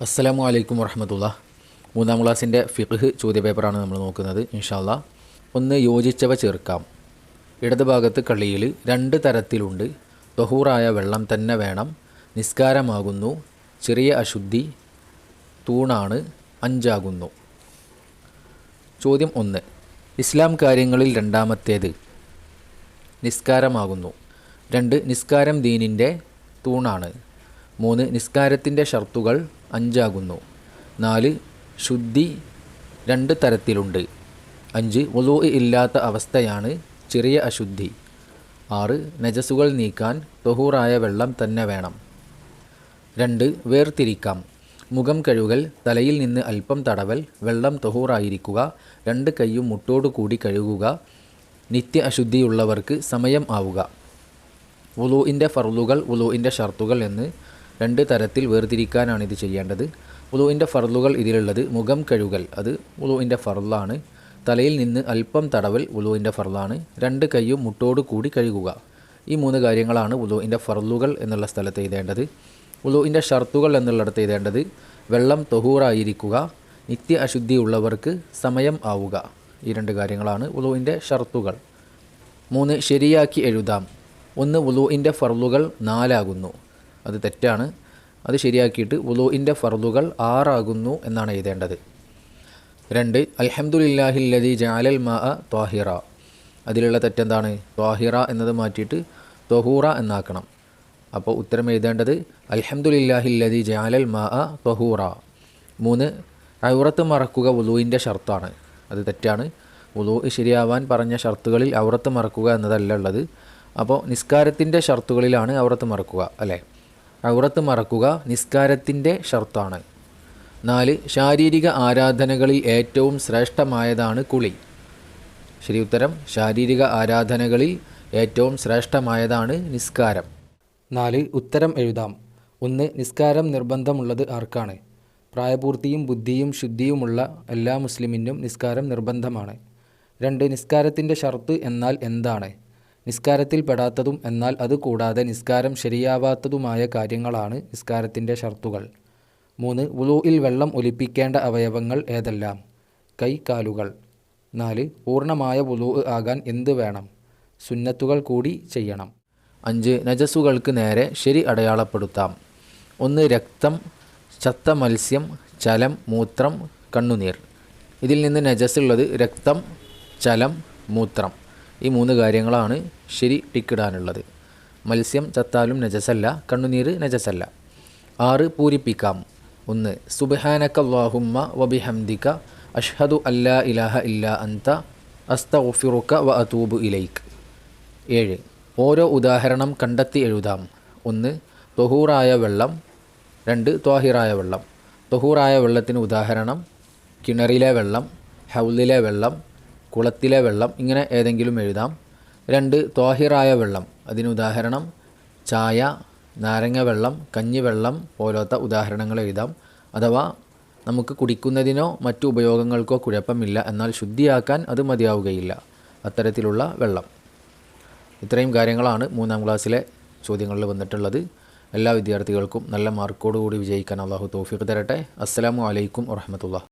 അസ്സലാമു അലൈക്കും വറഹമത്തുള്ള. മൂന്നാം ക്ലാസ്സിന്റെ ഫിഖ് ചോദ്യപേപ്പറാണ് നമ്മൾ നോക്കുന്നത് ഇൻഷാല്ല ഒന്ന് യോജിച്ചവ ചേർക്കാം. ഇടത് ഭാഗത്ത് കളിയിൽ രണ്ട് തരത്തിലുണ്ട്. ബഹൂറായ വെള്ളം തന്നെ വേണം. നിസ്കാരമാകുന്നു. ചെറിയ അശുദ്ധി. തൂണാണ്. അഞ്ചാകുന്നു. ചോദ്യം ഒന്ന് ഇസ്ലാം കാര്യങ്ങളിൽ രണ്ടാമത്തേത് നിസ്കാരമാകുന്നു. രണ്ട് നിസ്കാരം ദീനിന്റെ തൂണാണ്. മൂന്ന് നിസ്കാരത്തിന്റെ ഷർത്തുകൾ അഞ്ചാകുന്നു. നാല് ശുദ്ധി രണ്ട് തരത്തിലുണ്ട്. അഞ്ച് ഒതു ഇല്ലാത്ത അവസ്ഥയാണ് ചെറിയ അശുദ്ധി. ആറ് നജസുകൾ നീക്കാൻ തൊഹൂറായ വെള്ളം തന്നെ വേണം. രണ്ട് വേർതിരിക്കാം. മുഖം കഴുകൽ തലയിൽ നിന്ന് അല്പം തടവൽ വെള്ളം തൊഹൂറായിരിക്കുക രണ്ട് കൈയും മുട്ടോടു കൂടി കഴുകുക നിത്യ അശുദ്ധിയുള്ളവർക്ക് സമയം ആവുക. ഉലൂഇന്റെ ഫർലുകൾ ഉലൂഇന്റെ ഷർത്തുകൾ എന്ന് രണ്ട് തരത്തിൽ വേർതിരിക്കാനാണ് ഇത് ചെയ്യേണ്ടത്. ഉദുവിന്റെ ഫർലുകൾ ഇതിലുള്ളത് മുഖം കഴുകൽ അത് ഉദുവിന്റെ ഫർലാണ് തലയിൽ നിന്ന് അല്പം തടവൽ വുളുവിന്റെ ഫർലാണ് രണ്ട് കൈയും മുട്ടോട് കൂടി കഴുകുക. ഈ മൂന്ന് കാര്യങ്ങളാണ് വുളുവിന്റെ ഫർലുകൾ എന്നുള്ള സ്ഥലത്ത് എഴുതേണ്ടത്. വുളുവിന്റെ ഷർത്തുകൾ എന്നുള്ളിടത്ത് എഴുതേണ്ടത് വെള്ളം തൊഹൂറായിരിക്കുക നിത്യ അശുദ്ധിയുള്ളവർക്ക് സമയം ആവുക. ഈ രണ്ട് കാര്യങ്ങളാണ് വുളുവിന്റെ ഷർത്തുകൾ. മൂന്ന് ശരിയാക്കി എഴുതാം. ഒന്ന് വുളുവിന്റെ ഫർലുകൾ നാലാകുന്നു. അത് തെറ്റാണ്. അത് ശരിയാക്കിയിട്ട് വുളുവിന്റെ ഫർദുകൾ ആറാകുന്നു എന്നാണ് എഴുതേണ്ടത്. രണ്ട് അൽഹമുല്ലാഹില്ലതി ജാലൽ മാ ത്വാഹിറ. അതിലുള്ള തെറ്റെന്താണ്? ത്വാഹിറ എന്നത് മാറ്റിയിട്ട് തൊഹൂറ എന്നാക്കണം. അപ്പോൾ ഉത്തരം എഴുതേണ്ടത് അൽഹമുല്ലാഹില്ലതി ജാലൽ മാ ത്വഹൂറ. മൂന്ന് ഔറത്ത് മറക്കുക വുളുവിന്റെ ഷർത്താണ്. അത് തെറ്റാണ്. ഉലു ശരിയാവാൻ പറഞ്ഞ ഷർത്തുകളിൽ ഔറത്ത് മറക്കുക എന്നതല്ല ഉള്ളത്. അപ്പോൾ നിസ്കാരത്തിന്റെ ഷർത്തുകളിലാണ് ഔറത്ത് മറക്കുക അല്ലേ? ഔറത്ത് മറക്കുക നിസ്കാരത്തിന്റെ ഷർത്താണ്. നാല് ശാരീരിക ആരാധനകളിൽ ഏറ്റവും ശ്രേഷ്ഠമായതാണ് കുളി. ശരി ഉത്തരം ശാരീരിക ആരാധനകളിൽ ഏറ്റവും ശ്രേഷ്ഠമായതാണ് നിസ്കാരം. നാല് ഉത്തരം എഴുതാം. ഒന്ന് നിസ്കാരം നിർബന്ധമുള്ളത് ആർക്കാണ്? പ്രായപൂർത്തിയും ബുദ്ധിയും ശുദ്ധിയുമുള്ള എല്ലാ മുസ്ലിമിനും നിസ്കാരം നിർബന്ധമാണ്. രണ്ട് നിസ്കാരത്തിന്റെ ഷർത്ത് എന്നാൽ എന്താണ്? നിസ്കാരത്തിൽ പെടാത്തതും എന്നാൽ അത് കൂടാതെ നിസ്കാരം ശരിയാവാത്തതുമായ കാര്യങ്ങളാണ് നിസ്കാരത്തിന്റെ ഷർത്തുകൾ. മൂന്ന് വുളുവിൽ വെള്ളം ഒലിപ്പിക്കേണ്ട അവയവങ്ങൾ ഏതെല്ലാം? കൈ കാലുകൾ. നാല് പൂർണമായ വുളു ആകാൻ എന്ത് വേണം? സുന്നത്തുകൾ കൂടി ചെയ്യണം. അഞ്ച് നജസുകൾക്ക് നേരെ ശരി അടയാളപ്പെടുത്താം. ഒന്ന് രക്തം ചത്ത മത്സ്യം ചലം മൂത്രം കണ്ണുനീർ. ഇതിൽ നിന്ന് നജസ് ഉള്ളത് രക്തം ചലം മൂത്രം. ഈ മൂന്ന് കാര്യങ്ങളാണ് ശരി ടിക്കിടാനുള്ളത്. മത്സ്യം ചത്താലും നജസല്ല കണ്ണുനീർ നജസല്ല. ആറ് പൂരിപ്പിക്കാം. ഒന്ന് സുബഹാനക്ക വാഹുമ്മ വബിഹംദിക അഷ്ഹദു അല്ലാ ഇലാഹ ഇല്ല അന്ത അസ്ത ഒഫിറുക്ക വ അതൂബ് ഇലൈക്ക് ഏഴ് ഓരോ ഉദാഹരണം കണ്ടെത്തി എഴുതാം. ഒന്ന് തൊഹൂറായ വെള്ളം. രണ്ട് ത്വാഹിറായ വെള്ളം. തൊഹൂറായ വെള്ളത്തിന് ഉദാഹരണം കിണറിലെ വെള്ളം ഹൗലിലെ വെള്ളം കുളത്തിലെ വെള്ളം ഇങ്ങനെ ഏതെങ്കിലും എഴുതാം. രണ്ട് ത്വാഹിറായ വെള്ളം അതിന് ഉദാഹരണം ചായ നാരങ്ങ വെള്ളം കഞ്ഞിവെള്ളം പോലത്തെ ഉദാഹരണങ്ങൾ എഴുതാം. അഥവാ നമുക്ക് കുടിക്കുന്നതിനോ മറ്റു ഉപയോഗങ്ങൾക്കോ കുഴപ്പമില്ല എന്നാൽ ശുദ്ധിയാക്കാൻ അത് മതിയാവുകയില്ല. അത്തരത്തിലുള്ള വെള്ളം. ഇത്രയും കാര്യങ്ങളാണ് മൂന്നാം ക്ലാസ്സിലെ ചോദ്യങ്ങളിൽ വന്നിട്ടുള്ളത്. എല്ലാ വിദ്യാർത്ഥികൾക്കും നല്ല മാർക്കോടുകൂടി വിജയിക്കാൻ അള്ളാഹു തോഫിക്ക് തരട്ടെ. അസ്സലാമു അലൈക്കും വറഹമത്തുള്ള